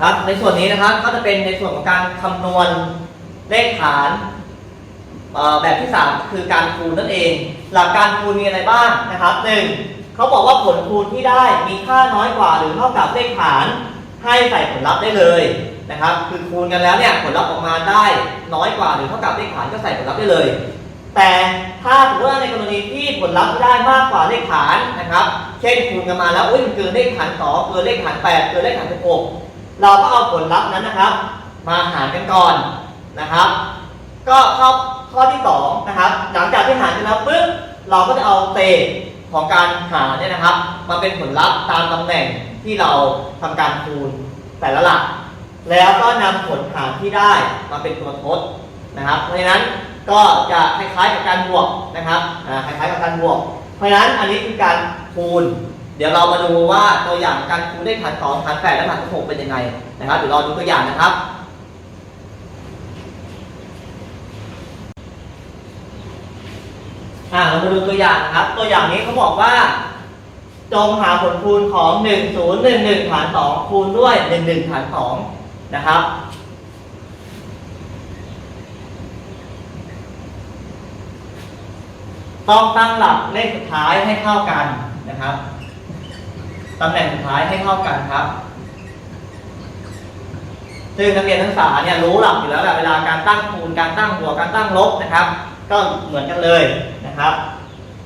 ครับ ในส่วนนี้นะครับก็จะเป็นในส่วนของการคำนวณเลขฐานแบบที่ 3 คือการคูณนั่นเอง หลักการคูณมีอะไรบ้างนะครับหนึ่งเขาบอกว่าผลคูณที่ได้มีค่าน้อยกว่าหรือเท่ากับเลขฐานให้ใส่ผลลัพธ์ได้เลยนะครับ คือคูณกันแล้วเนี่ยผลลัพธ์ออกมาได้น้อยกว่าหรือเท่ากับเลขฐานก็ใส่ผลลัพธ์ได้เลย แต่ถ้าสมมติว่าในกรณีที่ผลลัพธ์ที่ได้มากกว่าเลขฐานนะครับ เช่นคูณกันมาแล้วอุ้ยมันเกินเลขฐานสองเกินเลขฐานแปดเกินเลขฐานสิบหก เราก็เอาผลลัพธ์นั้นนะครับ มาหารกันก่อนนะครับ ก็ข้อข้อที่สองนะครับ หลังจากที่หารกันแล้วปุ๊บเราก็จะเอาเศษของการหารเนี่ยนะครับ มาเป็นผลลัพธ์ตามตำแหน่งที่เราทำการคูณแต่ละหลัก แล้วก็นำผลหารที่ได้มาเป็นตัวทดนะครับ เพราะฉะนั้นก็จะคล้ายๆกับการบวกนะครับคล้ายๆกับการบวก เพราะฉะนั้นอันนี้คือการคูณ เดี๋ยวเรามาดูว่าตัวอย่างการคูณได้ฐานสองฐานแปดและฐานสิบหกเป็นยังไงนะครับเดี๋ยวเราดูตัวอย่างนะครับ อ่าเรามาดูตัวอย่างนะครับ ตัวอย่างนี้เขาบอกว่าจงหาผลคูณของ 1 0 1 1 ฐาน 2 คูณด้วย 1 1 ฐาน 2 นะครับ ต้องตั้งหลักเลขสุดท้ายให้เท่ากันนะครับ ตำแหน่งสุดท้ายให้เท่ากันครับซึ่งนักเรียนทั้งสาเนี่ยรู้หลักอยู่แล้วแหละเวลาการตั้งคูณการตั้งบวกการตั้งลบนะครับ ก็เหมือนกันเลยนะครับ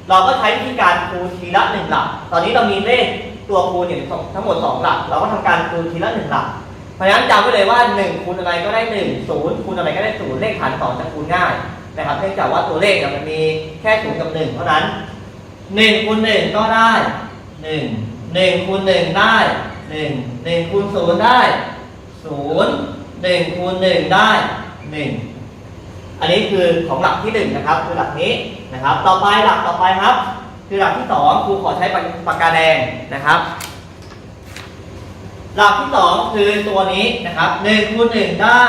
เราก็ใช้วิธีการคูณทีละหนึ่งหลัก ตอนนี้เรามีเลขตัวคูณอยู่ทั้งหมด 2 หลัก เราก็ทำการคูณทีละหนึ่งหลัก เพราะฉะนั้นจำไว้เลยว่า 1 คูณอะไรก็ได้ 1 0คูณอะไรก็ได้0เลขฐาน2จะคูณง่ายนะครับเนื่องจากว่าตัวเลขเนี่ยมันมีแค่0กับ1เท่านั้น1คูณ1ก็ได้1 1คูณ1ได้1 1คูณ0ได้0 1คูณ1ได้1อันนี้คือของหลักที่หนึ่งนะครับ คือหลักนี้นะครับ ต่อไปหลักต่อไปครับ คือหลักที่สองครูขอใช้ปากกาแดงนะครับ หลักที่สองคือตัวนี้นะครับหนึ่งคูณหนึ่งได้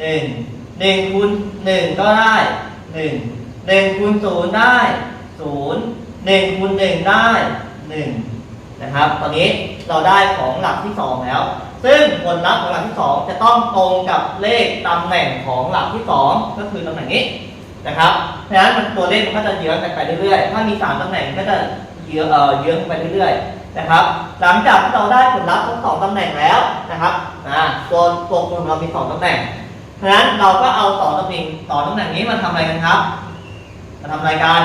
หนึ่งหนึ่งคูณหนึ่งก็ได้หนึ่งหนึ่งคูณศูนย์ได้ศูนย์หนึ่งคูณหนึ่งได้หนึ่ง นะครับ ตอนนี้เราได้ของหลักที่สองแล้ว ซึ่งผลลัพธ์ของหลักที่สองจะต้องตรงกับเลขตำแหน่งของหลักที่สองก็คือตำแหน่งนี้นะครับเพราะฉะนั้นมันตัวเลขมันก็จะเยื้องกันไปเรื่อยๆ ถ้ามีสามตำแหน่งก็จะเยื้อเอ่อเยื้องไปเรื่อยๆนะครับ หลังจากที่เราได้ผลลัพธ์ทั้งสองตำแหน่งแล้วนะครับอ่าตัวตัวคูณของเรามีสองตำแหน่ง เพราะฉะนั้นเราก็เอาสองตำแหน่งสองตำแหน่งนี้มาทำอะไรกันครับ มาทำอะไรกัน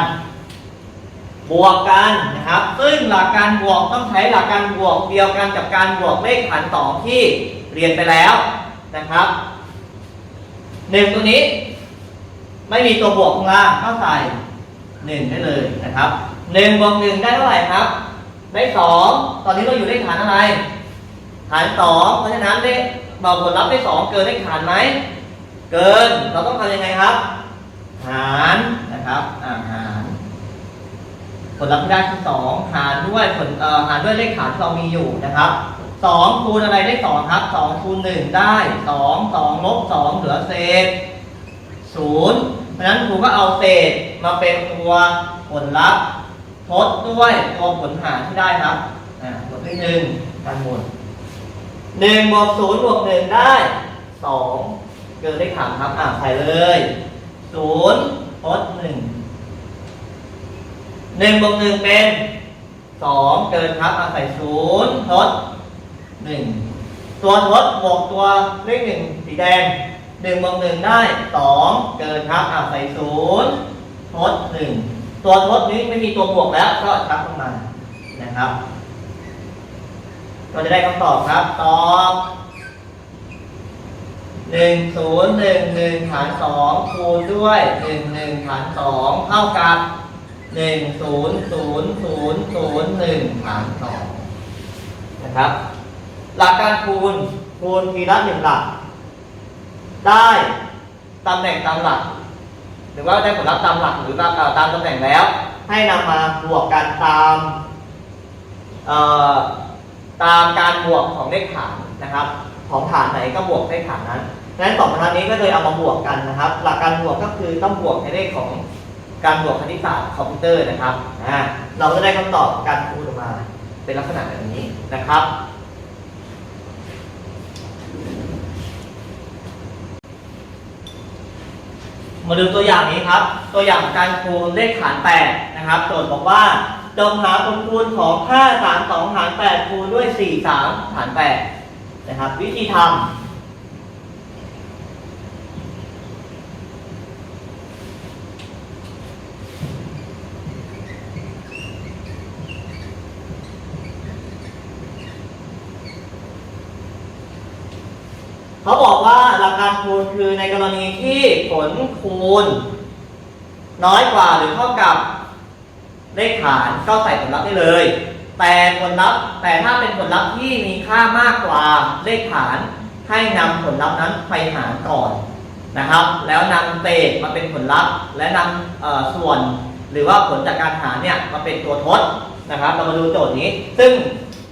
บวกกันนะครับ ซึ่งหลักการบวกต้องใช้หลักการบวกเดียวกันกับการบวกเลขฐานสองที่เรียนไปแล้วนะครับหนึ่งตัวนี้ ไม่มีตัวบวกข้างล่างก็ใส่หนึ่งได้เลยนะครับหนึ่งบวกหนึ่งได้เท่าไหร่ครับ ได้สองตอนนี้เราอยู่เลขฐานอะไรฐานสองเพราะฉะนั้นเลขเราผลลัพธ์ได้สองเกินเลขฐานไหมเกินเราต้องทำยังไงครับ หารนะครับอ่าหาร ผลลัพธ์ที่ได้คือสองหารด้วยผลหารด้วยเลขฐานที่เรามีอยู่นะครับสองคูณอะไรได้สองครับสองคูณหนึ่งได้สองสองลบสองเหลือเศษศูนย์เพราะฉะนั้นครูก็เอาเศษมาเป็นตัวผลลัพธ์ทดด้วยตัวผลหารที่ได้ครับอ่าบวกด้วยหนึ่งกันหมดหนึ่งบวกศูนย์บวกหนึ่งได้สองเกินเลขฐานครับอ่าใส่เลยศูนย์ทดหนึ่ง หนึ่งบวกหนึ่งเป็นสองเกินครับเอาใส่ศูนย์ทดหนึ่งตัวทดบวกตัวเลขหนึ่งสีแดงหนึ่งบวกหนึ่งได้สองเกินครับเอาใส่ศูนย์ทดหนึ่งตัวทดนี้ไม่มีตัวบวกแล้วก็ชักลงมานะครับก็จะได้คำตอบครับ ตอบหนึ่งศูนย์หนึ่งหนึ่งฐานสองคูณด้วยหนึ่งหนึ่งฐานสองเท่ากับ หนึ่งศูนย์ศูนย์ศูนย์ศูนย์หนึ่งฐานสองนะครับ หลักการคูณคูณทีละหนึ่งหลัก ได้ตำแหน่งตามหลัก หรือว่าได้ผลลัพธ์ตามหลักหรือตามเอ่อตามตำแหน่งแล้ว ให้นำมาบวกกันตามเอ่อตามการบวกของเลขฐานนะครับ ของฐานไหนก็บวกเลขฐานนั้นดังนั้นสองบรรทัดนี้ก็เลยเอามาบวกกันนะครับ หลักการบวกก็คือต้องบวกในเลขของ การบวกคณิตศาสตร์คอมพิวเตอร์นะครับอ่เราก็ได้คำตอบการคูณออกมาเป็นลักษณะแบบนี้นะครับ มาดูตัวอย่างนี้ครับ ตัวอย่างการคูณเลขฐาน8นะครับ โจทย์บอกว่าจงหาผลคูณของ5ฐาน2ฐาน8คูณด้วย 4 3ฐาน8นะครับ วิธีทำ คูณคือในกรณีที่ผลคูณ น้อยกว่าหรือเท่ากับเลขฐานก็ใส่ผลลัพธ์ได้เลย แต่ผลลัพธ์แต่ถ้าเป็นผลลัพธ์ที่มีค่ามากกว่าเลขฐานให้นำผลลัพธ์นั้นไปหารก่อนนะครับ แล้วนำเศษมาเป็นผลลัพธ์ และนำส่วนหรือว่าผลจากการหารเนี่ยมาเป็นตัวทดนะครับ เรามาดูโจทย์นี้ ซึ่ง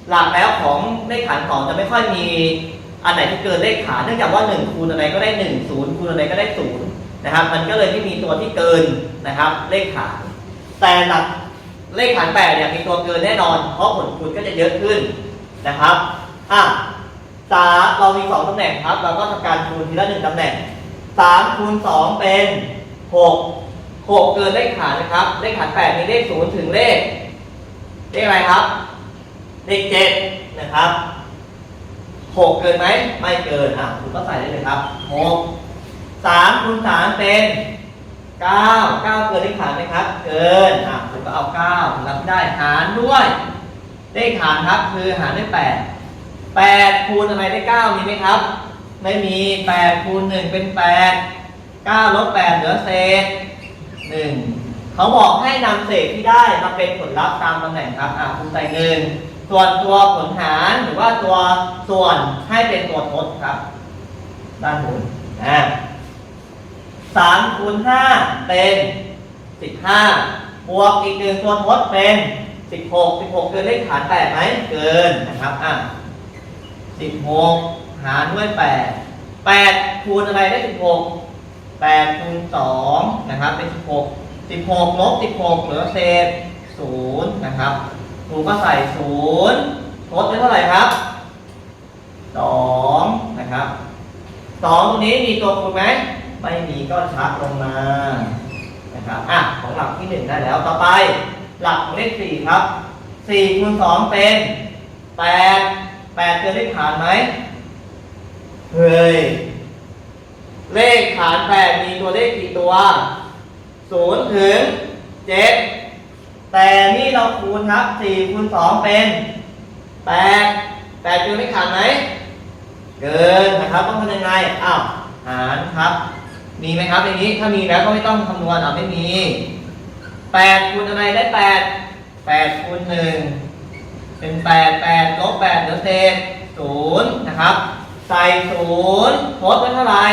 หลักแล้วของเลขฐานสองจะไม่ค่อยมี อันไหนที่เกินเลขฐานเนื่องจากว่า1คูณอะไรก็ได้1 0คูณอะไรก็ได้0นะครับ มันก็เลยไม่มีตัวที่เกินนะครับ เลขฐาน แต่หลักเลขฐานแปดเนี่ยมีตัวเกินแน่นอน เพราะผลคูณก็จะเยอะขึ้นนะครับอะสาเรามีสองตำแหน่งครับ เราก็ทำการคูณทีละหนึ่งตำแหน่งสามคูณสองเป็นหกหกเกินเลขฐานนะครับ เลขฐานแปดมีเลขศูนย์ถึงเลข เลขอะไรครับ เลขเจ็ดนะครับ หกเกินไหม ไม่เกิน อะคุณก็ใส่ได้เลยครับหกสามคูณสามเป็นเก้าเก้าเกินเลขฐานไหมครับ เกิน อะคุณก็เอาเก้ารับได้หารด้วย เลขฐานครับ คือหารด้วยแปดแปดคูณอะไรได้เก้ามีไหมครับ ไม่มีแปดคูณหนึ่งเป็นแปดเก้าลบแปดเหลือเศษหนึ่งเขาบอกให้นำเศษที่ได้มาเป็นผลลัพธ์ตามตำแหน่งครับ อะคุณใส่หนึ่ง ส่วนตัวผลหารหรือว่าตัวส่วนให้เป็นตัวทดครับ ด้านบนนะสามคูณห้าเป็นสิบห้าบวกอีกหนึ่งตัวทดเป็นสิบหกสิบหกเกินเลขฐานแปดไหมเกินนะครับอะสิบหกหารด้วยแปดแปดคูณอะไรได้สิบหกแปดคูณสองนะครับเป็นสิบหกสิบหกลบสิบหกเหลือเศษศูนย์นะครับ ครูก็ใส่ศูนย์ทดได้เท่าไหร่ครับสองนะครับสองตรงนี้มีตัวคูณไหมไม่มีก็ชักลงมานะครับอะของหลักที่หนึ่งได้แล้วต่อไป หลักของเลขสี่ครับสี่คูณสองเป็นแปดแปดเกินเลขฐานไหมเฮ้ยเลขฐานแปดมีตัวเลขกี่ตัวศูนย์ถึงเจ็ด แต่นี่เราคูณครับสี่คูณสองเป็นแปดแปดเกินเลขานไหม เกินนะครับต้องทำยังไงอ้าวหารครับ มีไหมครับในนี้ถ้ามีแล้วก็ไม่ต้องคำนวณอะไม่มีแปดคูณอะไรได้แปดแปดคูณหนึ่งเป็นแปดแปดลบแปดเหลือเศษศูนย์นะครับ ใส่ศูนย์ทดไว้เท่าไหร่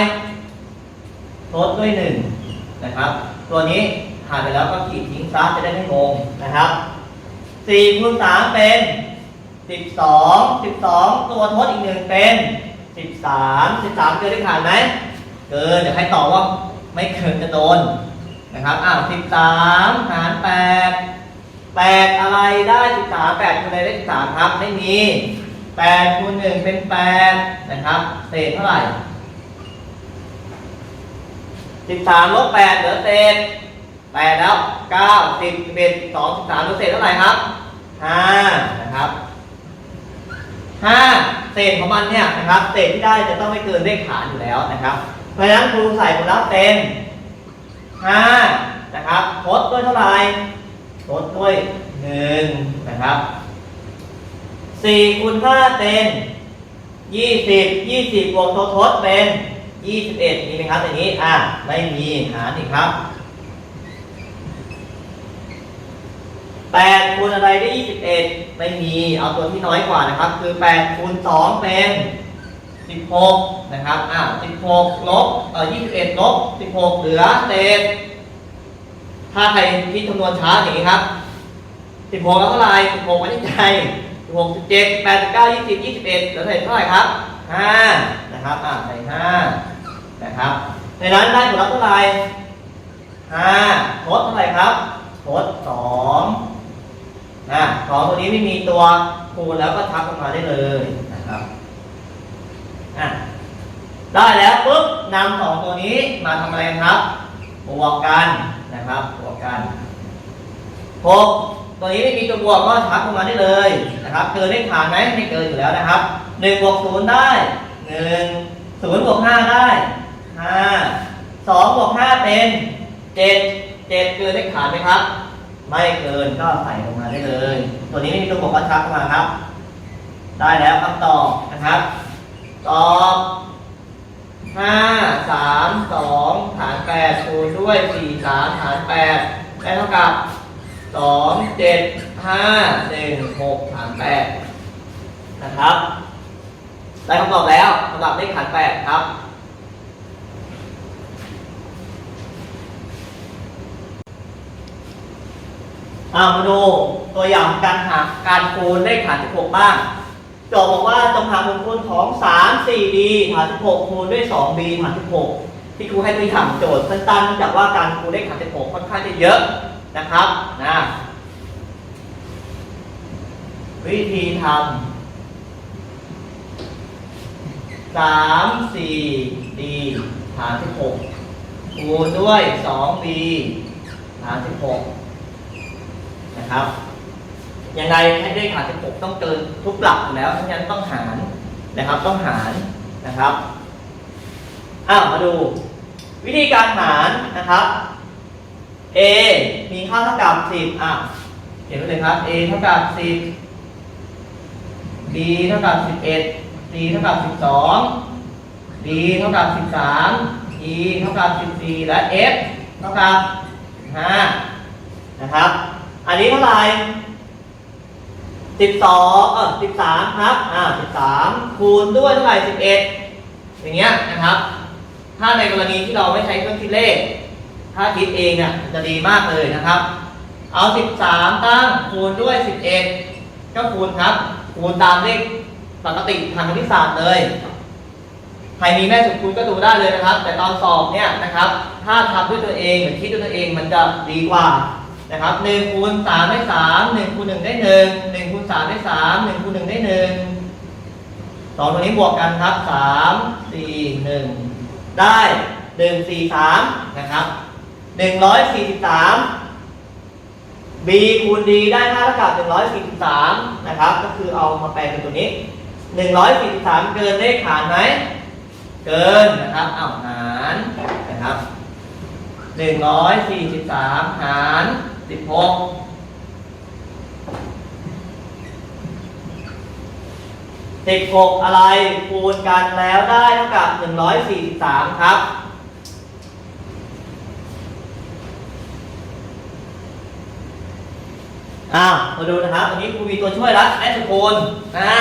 ทดด้วยหนึ่งนะครับ ตัวนี้ ผ่านไปแล้วก็ขีดทิ้งซะจะได้ไม่งงนะครับสี่คูณสามเป็นสิบสองสิบสองตัวทดอีกหนึ่งเป็นสิบสามสิบสามเกินได้ผ่านไหมเกินเดี๋ยวให้ตอบว่าไม่เกินจะโดนนะครับอ้าวสิบสามหารแปดแปดอะไรได้สิบสามแปดคูณอะไรได้สิบสามครับไม่มีแปดคูณหนึ่งเป็นแปดนะครับเศษเท่าไหร่สิบสามลบแปดเหลือเศษ แปดแล้วเก้าสิบสิบเอ็ดสองสิบสามเหลือเศษเท่าไหร่ครับห้านะครับห้าเศษของมันเนี่ยนะครับเศษที่ได้จะต้องไม่เกินเลขฐานอยู่แล้วนะครับ เพราะฉะนั้นครูใส่ผลลัพธ์เป็น5นะครับทดด้วยเท่าไหร่ทดด้วย1นะครับ4คูณ5เป็น20 20บวกตัวทดเป็น21มีไหมครับในนี้อะไม่มีหารอีกครับ 8คูณอะไรได้ 21 ไม่มี เอาตัวที่น้อยกว่านะครับ คือ8คูณ2เป็น 16 นะครับ อ่า16 ลบ เอ่อ21 ลบ 16 เหลือเศษถ้าใครคิดคำนวณช้าอย่างนี้ครับ 16 แล้วเท่าไหร่16ไว้ที่ใจ16 17 8 9 20 21 เหลือเศษเท่าไหร่ครับ 5 นะครับ อ่าใส่5นะครับในนั้นได้ผลลัพธ์เท่าไหร่5ทดเท่าไหร่ครับทด2 นะสองตัวนี้ไม่มีตัวคูณแล้วก็ทับลงมาได้เลยนะครับอะได้แล้วปุ๊บนำสองตัวนี้มาทำอะไรครับบวกกันนะครับบวกกันหกตัวนี้ไม่มีตัวบวกก็ทักลงมาได้เลยนะครับเกินเลขฐานไหมไม่เกินอยู่แล้วนะครับหนึ่งบวกศูนย์ได้หนึ่งศูนย์บวกห้าได้ห้าสองบวกห้าเป็นเจ็ดเจ็ดเกินเลขฐานไหมครับ ไม่เกินก็ใส่ลงมาได้เลย ตัวนี้ไม่มีตัวบวกก็ทักมาครับ ได้แล้วคำตอบนะครับ ตอบห้าสามสองฐานแปดคูณด้วยสี่สามฐานแปดได้เท่ากับสองเจ็ดห้าหนึ่งหกฐานแปดนะครับ ได้คำตอบแล้วสำหรับเลขฐานแปดครับ อามาดูตัวอย่างการหาการคูณเลขฐาน16บ้างโจทย์บอกว่าจงหาผลคูณของ 3 4b ฐาน16คูณด้วย 2b ฐาน16ที่ครูให้ตัวอย่างโจทย์สั้นๆเนื่องจากว่าการคูณเลขฐาน16ค่อนข้างจะเยอะนะครับนะวิธีทำ3 4 b ฐาน16คูณด้วย 2b ฐาน16 นะครับยังไงให้เลขหาร16ต้องเกินทุกหลักอยู่แล้วเพราะฉะนั้นต้องหารนะครับ ต้องหารนะครับอ้าวมาดู วิธีการหารนะครับ a มีค่าเท่ากับ10อะเขียนไว้เลยครับ a เท่ากับ10 b เท่ากับ11 c เท่ากับ12 d เท่ากับ13 e เท่ากับ14และ f เท่ากับ5นะครับ อันนี้เท่าไหร่สิบสองเออสิบสามครับ อ่าสิบสามคูณด้วยเท่าไหร่สิบเอ็ดอย่างเงี้ยนะครับ ถ้าในกรณีที่เราไม่ใช้เครื่องคิดเลข ถ้าคิดเองอะจะดีมากเลยนะครับ เอาสิบสามตั้งคูณด้วยสิบเอ็ดก็คูณครับ คูณตามเลขปกติทางคณิตศาสตร์เลยใครมีแม่สุดคูณก็ดูได้เลยนะครับ แต่ตอนสอบเนี่ยนะครับ ถ้าทำด้วยตัวเองหรือคิดด้วยตัวเองมันจะดีกว่า นะครับหนึ่งคูณสามได้สามหนึ่งคูณหนึ่งได้หนึ่งหนึ่งคูณสามได้สามหนึ่งคูณหนึ่งได้หนึ่งสองตัวนี้บวกกันครับสามสี่หนึ่งได้หนึ่งสี่สามนะครับหนึ่งร้อยสี่สิบสาม b คูณ d ได้ค่าเท่ากับหนึ่งร้อยสี่สิบสามนะครับ ก็คือเอามาแปลเป็นตัวนี้หนึ่งร้อยสี่สิบสามเกินเลขารไหมเกินนะครับเอาหารนะครับหนึ่งร้อยสี่สิบสามหาร สิบหกสิบหกอะไรคูณกันแล้วได้เท่ากับหนึ่งร้อยสี่สิบสามครับอ้าวมาดูนะครับอันนี้ครูมีตัวช่วยล้วแอดคูณนะฮะ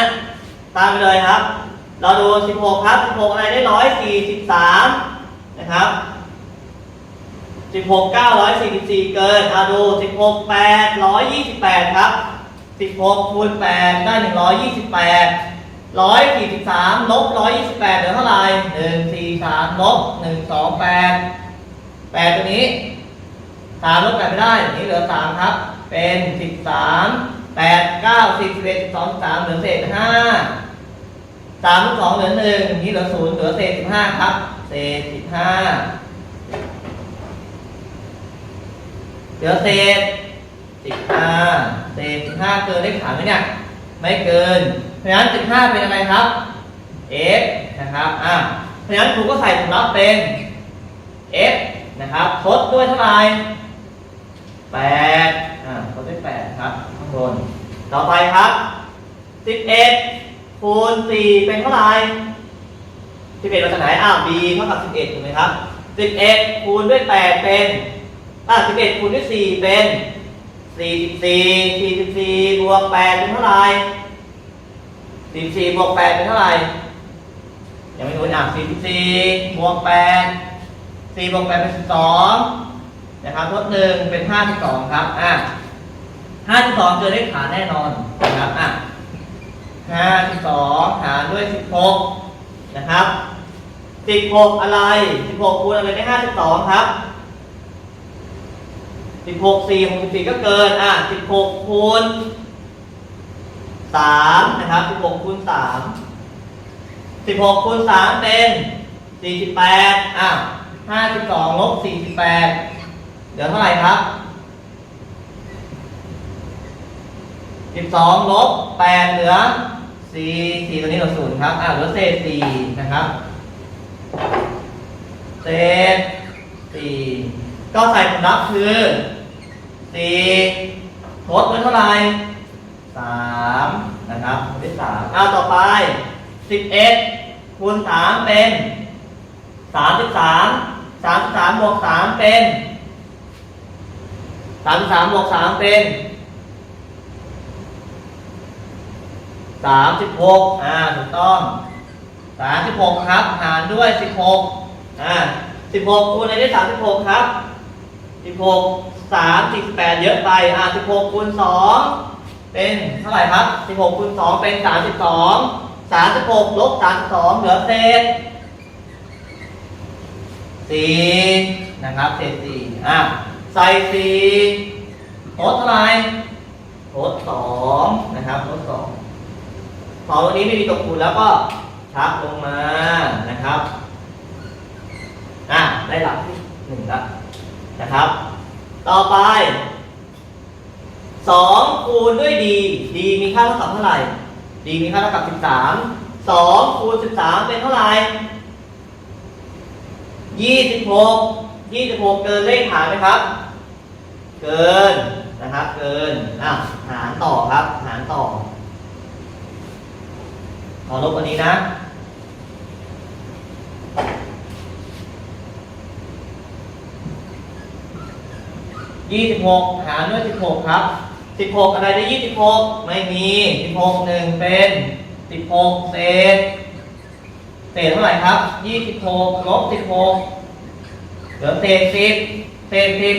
ตามไปเลยครับ เราดู 16 ครับ 16 อะไรได้ 143 นะครับ 16 944 เกินอาดู 16 828 ครับ 16คูณ8ได้ 128 143ลบ128เหลือเท่าไหร่1 4 3ลบ1 2 8 8 ตัวนี้ 3 ลบ8ไม่ได้นี้เหลือ 3 ครับ เป็น 13 8 9 10 11 12 13เหลือเศษ5 3ลบ2เหลือ 1 นี้เหลือ 0 เหลือเศษ15 ครับ เศษ15 เหลือเศษสิบห้าเศษสิบห้าเกินเลขฐาไหมเนี่ยไม่เกิน เพราะฉะนั้นสิบห้าเป็นอะไรครับ f นะครับอะเพราะฉะนั้นครูก็ใส่ผลลัพธ์เป็น f นะครับทดด้วยเท่าไหร่แปดอ่าทดด้วยแปดครับข้างบน ต่อไปครับสิบเอ็ดคูณสี่เป็นเท่าไหร่สิบเอ็ดมาจากไหนอ้าว b เท่ากับสิบเอ็ดถูกไหมครับสิบเอ็ดคูณด้วยแปดเป็น อะสิบเอ็ดคูณด้วยสี่เป็นสี่สิบสี่สี่สิบสี่บวกแปดเป็นเท่าไหร่สี่สี่บวกแปดเป็นเท่าไหร่ยังไม่รู้อะสี่สิบสี่บวกแปดสี่บวกแปดเป็นสิบสองนะครับลดหนึ่งเป็นห้าสิบสองครับอะห้าสิบสองเจอเลขฐานแน่นอนนะครับอะห้าสิบสองหารด้วยสิบหกนะครับสิบหกอะไรสิบหกคูณอะไรได้ห้าสิบสองครับ สิบหกสี่หกสิบสี่ก็เกิน อะสิบหกคูณสามนะครับสิบหกคูณสามสิบหกคูณสามเป็นสี่สิบแปดอะห้าสิบสองลบสี่สิบแปดเหลือเท่าไหร่ครับสิบสองลบแปดเหลือสี่สี่ตัวนี้เหลือศูนย์ครับ อ่าเหลือเศษสี่นะครับ เศษสี่ ก็ใส่ผลลัพธ์คือสี่ทดไว้เท่าไหร่สามนะครับทดไว้สามเอาต่อไปสิบเอ็ดคูณสามเป็นสามสิบสามสามสิบสามบวกสามเป็นสามสิบสามบวกสามเป็นสามสิบหกอ่าถูกต้องสามสิบหกครับ หารด้วยสิบหกอ่าสิบหกคูณอะไรได้สามสิบหกครับ สิบหกสามสิบแปดเยอะไป อ่าสิบหกคูณสองเป็นเท่าไหร่ครับสิบหกคูณสองเป็นสามสิบสองสามสิบหกลบสามสองเหลือเศษสี่นะครับเศษสี่อะใส่สี่ลดเท่าไหร่ลดสองนะครับลดสองสองตัวนี้ไม่มีตกคูณแล้วก็ชักลงมานะครับ อะได้หลักที่หนึ่งแล้ว นะครับ ต่อไปสองคูณด้วยดีดีมีค่าเท่ากับเท่าไหร่ดีมีค่าเท่ากับสิบสามสองคูณสิบสามเป็นเท่าไหร่ยี่สิบหกยี่สิบหกเกินเลขหารไหมครับ เกินนะครับ เกินอะหารต่อครับ หารต่อขอลบอันนี้นะ ยี่สิบหกหารด้วยสิบหกครับสิบหกอะไรได้ยี่สิบหกไม่มีสิบหกหนึ่งเป็นสิบหกเศษเศษเท่าไหร่ครับยี่สิบหกลบสิบหกเหลือเศษสิบเศษสิบ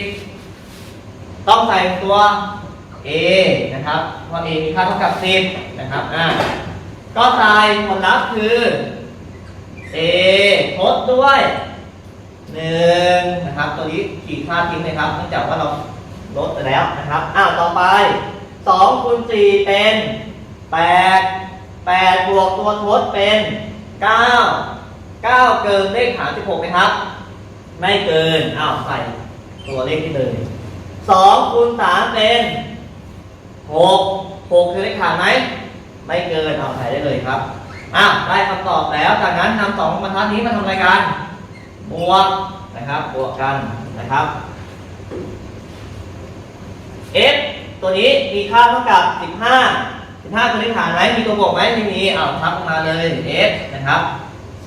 ต้องใส่ตัว a นะครับ เพราะ a มีค่าเท่ากับสิบนะครับอ่าก็ใส่ผลลัพธ์คือ a ทดด้วย หนึ่งนะครับ ตัวนี้ขีดค่าทิ้งเลยครับเนื่องจากว่าเราลดไปแล้วนะครับอ้าวต่อไปสองคูณสี่เป็นแปดแปดบวกตัวทดเป็นเก้าเก้าเกินเลขหารสิบหกไหมครับ ไม่เกินอ้าวใส่ตัวเลขที่เลยสองคูณสามเป็นหกหกคือเลขหารไหมไม่เกินเอาใส่ได้เลยครับอะได้คำตอบแล้วจากนั้นนำสองบรรทัดนี้มาทำอะไรกัน บวกนะครับบวกกันนะครับ f ตัวนี้มีค่าเท่ากับ 15 15ตัวนี้ฐานไหมมีตัวบวกไหมไม่มีเอาทับมาเลย f นะครับ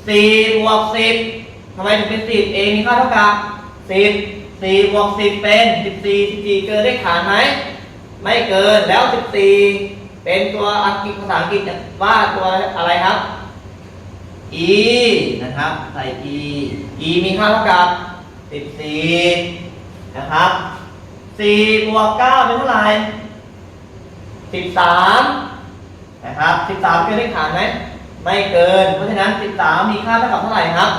4บวก10ทำไมถึงเป็น 10 a มีค่าเท่ากับ 10 4บวก10 เป็น 14 14 เกินเลขานไหม ไม่เกินแล้ว 14 เป็นตัวอังกฤษภาษาอังกฤษว่าตัวอะไรครับ e นะครับ ใส่ e e มีค่าเท่ากับ 14 นะครับ 4 บวก 9 เป็นเท่าไหร่ 13 นะครับ 13 เกินเลขฐานไหม ไม่เกิน เพราะฉะนั้น 13 มีค่าเท่ากับเท่าไหร่ครับ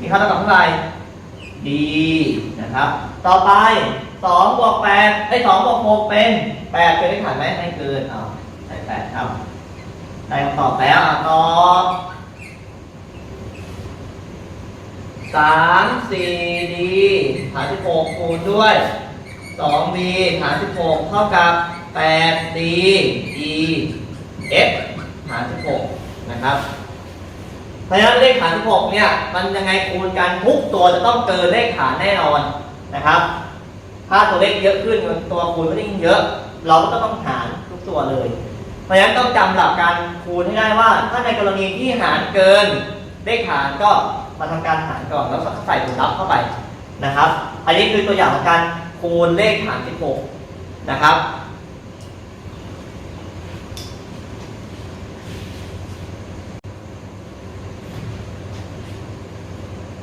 มีค่าเท่ากับเท่าไหร่ d นะครับ ต่อไป 2 บวก8ไอ้2บวก6เป็น 8 เกินเลขฐานไหมไม่เกิน เอาใส่8ครับ ได้คำตอบแล้วอะตอบสามสี่ดีฐานสิบหกคูณด้วยสองดีฐานสิบหกเท่ากับแปดดีดีเอฟฐานสิบหกนะครับเพราะฉะนั้นเลขฐานสิบหกเนี่ยมันยังไงคูณกันทุกตัวจะต้องเกินเลขฐานแน่นอนนะครับ ถ้าตัวเลขเยอะขึ้นตัวคูณก็ยิ่งเยอะ เราก็ต้องหารทุกตัวเลย เพราะฉะนั้นต้องจำหลักการคูณให้ได้ว่า ถ้าในกรณีที่หารเกินเลขหารก็มาทำการหารก่อนแล้วใส่ผลลัพธ์เข้าไปนะครับ อันนี้คือตัวอย่างของการคูณเลขหาร 16 นะครับ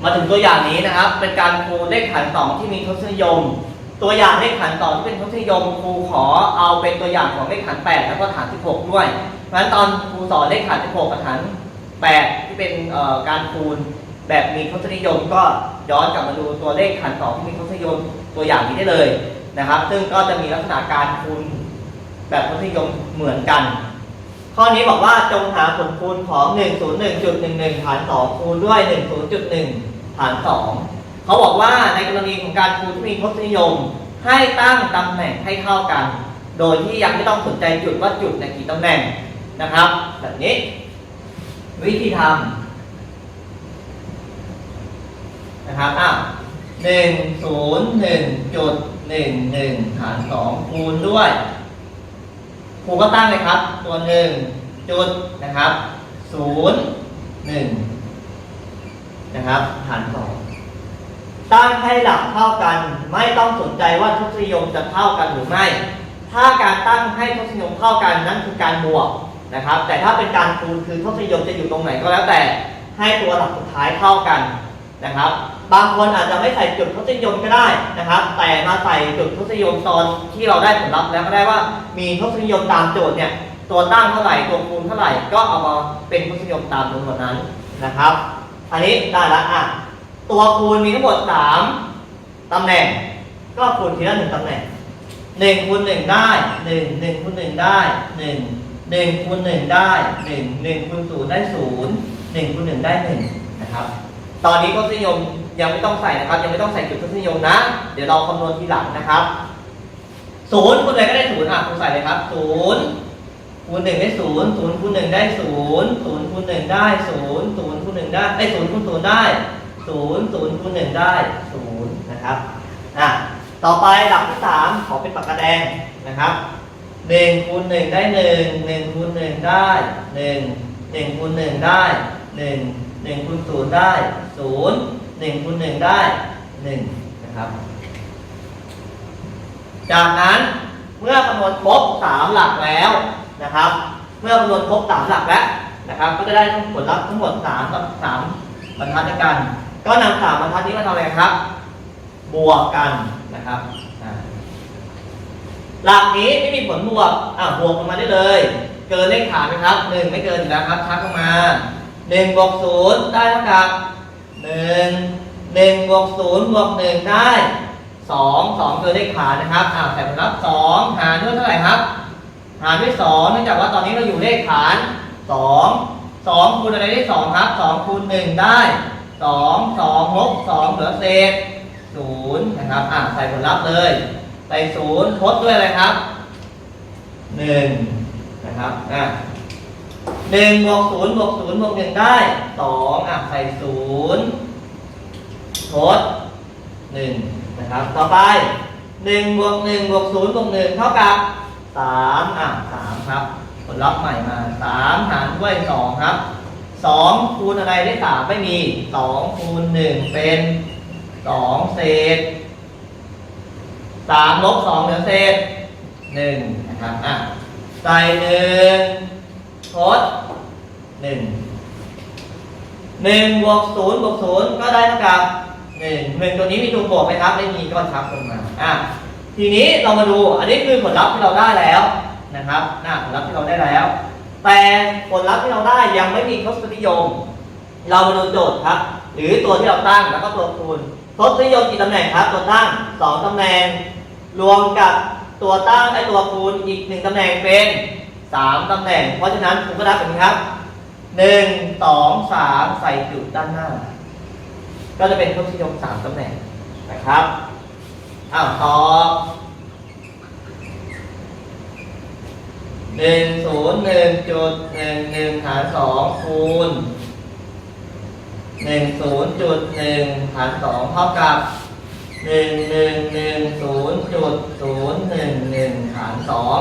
มาถึงตัวอย่างนี้นะครับ เป็นการคูณเลขฐานสองที่มีทศนิยม ตัวอย่างเลขฐานสองที่เป็นทศนิยมครูขอเอาเป็นตัวอย่างของเลขฐานแปดแล้วก็ฐานสิบหกด้วยเพราะฉะนั้นตอนครูสอนเลขฐานสิบหกกับฐานแปดที่เป็นการคูณแบบมีทศนิยมก็ย้อนกลับมาดูตัวเลขฐานสองที่มีทศนิยมตัวอย่างนี้ได้เลยนะครับ ซึ่งก็จะมีลักษณะการคูณแบบทศนิยมเหมือนกัน ข้อนี้บอกว่าจงหาผลคูณของ 101.11 ฐาน 2 คูณด้วย 10.1ฐาน 2 เขาบอกว่าในกรณีของการคูณที่มีทศนิยม ให้ตั้งตำแหน่งให้เท่ากัน โดยที่ยังไม่ต้องสนใจจุดว่าจุดในกี่ตำแหน่งนะครับ แบบนี้ วิธีทำนะครับอะหนึ่งศูนย์หนึ่งจุดหนึ่งหนึ่งฐานสองคูณด้วยครูก็ตั้งเลยครับ ตัวหนึ่งจุดนะครับศูนย์หนึ่งนะครับฐานสอง ตั้งให้หลักเท่ากัน ไม่ต้องสนใจว่าทศนิยมจะเท่ากันหรือไม่ ถ้าการตั้งให้ทศนิยมเท่ากันนั่นคือการบวกนะครับ แต่ถ้าเป็นการคูณคือทศนิยมจะอยู่ตรงไหนก็แล้วแต่ ให้ตัวหลักสุดท้ายเท่ากันนะครับ บางคนอาจจะไม่ใส่จุดทศนิยมก็ได้นะครับ แต่มาใส่จุดทศนิยมตอนที่เราได้ผลลัพธ์แล้วก็ได้ว่ามีทศนิยมตามโจทย์เนี่ยตัวตั้งเท่าไหร่ตัวคูณเท่าไหร่ก็เอามาเป็นทศนิยมตามจำนวนนั้นนะครับ อันนี้ได้ละอะ ตัวคูณมีทั้งหมดสามตำแหน่ง ก็คูณทีละหนึ่งตำแหน่งหนึ่งคูณหนึ่งได้หนึ่งหนึ่งคูณหนึ่งได้หนึ่งหนึ่งคูณหนึ่งได้หนึ่งหนึ่งคูณศูนย์ได้ศูนย์หนึ่งคูณหนึ่งได้หนึ่งนะครับ ตอนนี้ทศนิยมยังไม่ต้องใส่นะครับ ยังไม่ต้องใส่จุดทศนิยมนะ เดี๋ยวเราคำนวณทีหลังนะครับศูนย์คูณอะไรก็ได้ศูนย์อะคุณใส่เลยครับศูนย์คูณหนึ่งได้ศูนย์ศูนย์คูณหนึ่งได้ศูนย์ศูนย์คูณหนึ่งได้ศูนย์ศูนย์คูณหนึ่งได้ไอ้ศูนย์คูณศูนย์ได้ ศูนย์ศูนย์คูณหนึ่งได้ศูนย์นะครับอะต่อไปหลักที่สามขอเป็นปากกาแดงนะครับหนึ่งคูณหนึ่งได้หนึ่งหนึ่งคูณหนึ่งได้หนึ่งหนึ่งคูณหนึ่งได้หนึ่งหนึ่งคูณศูนย์ได้ศูนย์หนึ่งคูณหนึ่งได้หนึ่งนะครับ จากนั้นเมื่อคำนวณครบสามหลักแล้วนะครับ เมื่อคำนวณครบสามหลักแล้วนะครับ ก็จะได้ทั้งผลลัพธ์ทั้งหมดสามกับสามบรรทัดด้วยกัน ก็นำสามบรรทัดนี้มาทำอะไรครับ บวกกันนะครับหลักนี้ไม่มีผลบวกอะบวกลงมาได้เลย เกินเลขฐานไหมครับหนึ่งไม่เกินอยู่แล้วครับชักลงมาหนึ่งบวกศูนย์ได้เท่ากับหนึ่งหนึ่งบวกศูนย์บวกหนึ่งได้สองสองคือเลขฐานนะครับอ่าใส่ผลลัพธ์สองหารด้วยเท่าไหร่ครับ หารด้วยสองเนื่องจากว่าตอนนี้เราอยู่เลขฐานสองสองคูณอะไรได้สองครับสองคูณหนึ่งได้ สองสองลบสองเหลือเศษศูนย์นะครับอ่าใส่ผลลัพธ์เลย ใส่ศูนย์ทดด้วยอะไรครับหนึ่งนะครับอ่าหนึ่งบวกศูนย์บวกศูนย์บวกหนึ่งได้สองอะใส่ศูนย์ทดหนึ่งนะครับต่อไปหนึ่งบวกหนึ่งบวกศูนย์บวกหนึ่งเท่ากับสามอะสามครับผลลัพธ์ใหม่มาสามหารด้วยสองครับ สองคูณอะไรได้สามไม่มีสองคูณหนึ่งเป็นสองเศษสามลบสองเหลือเศษหนึ่งนะครับอะใส่หนึ่งทดหนึ่งหนึ่งบวกศูนย์บวกศูนย์ก็ได้เท่ากับหนึ่งหนึ่งตัวนี้มีตัวบวกไหมครับไม่มีก็ทับลงมาอะทีนี้เรามาดูอันนี้คือผลลัพธ์ที่เราได้แล้วนะครับนะผลลัพธ์ที่เราได้แล้ว แต่ผลลัพธ์ที่เราได้ยังไม่มีทศนิยม เรามาดูโจทย์ครับ หรือตัวที่เราตั้งแล้วก็ตัวคูณทศนิยมกี่ตำแหน่งครับ ตัวตั้งสองตำแหน่ง รวมกับตัวตั้งไอ้ตัวคูณอีกหนึ่งตำแหน่งเป็นสามตำแหน่ง เพราะฉะนั้นผมก็นับแบบนี้ครับหนึ่งสองสามใส่จุดด้านหน้า ก็จะเป็นทศนิยมสามตำแหน่งนะครับอ้าวตอ หนึ่งศูนย์หนึ่งจุดหนึ่งหนึ่งหารสองคูณหนึ่งศูนย์จุดหนึ่งหารสองเท่ากับหนึ่งหนึ่งหนึ่งศูนย์จุดศูนย์หนึ่งหนึ่งหารสอง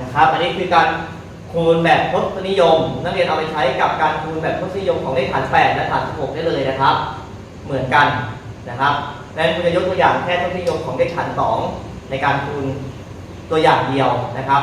นะครับอันนี้คือการคูณแบบทศนิยม นักเรียนเอาไปใช้กับการคูณแบบทศนิยมของเลขฐาน8และฐาน16ได้เลยนะครับ เหมือนกันนะครับและคุณจะยกตัวอย่างแค่ทศนิยมของเลขฐาน2ในการคูณตัวอย่างเดียวนะครับ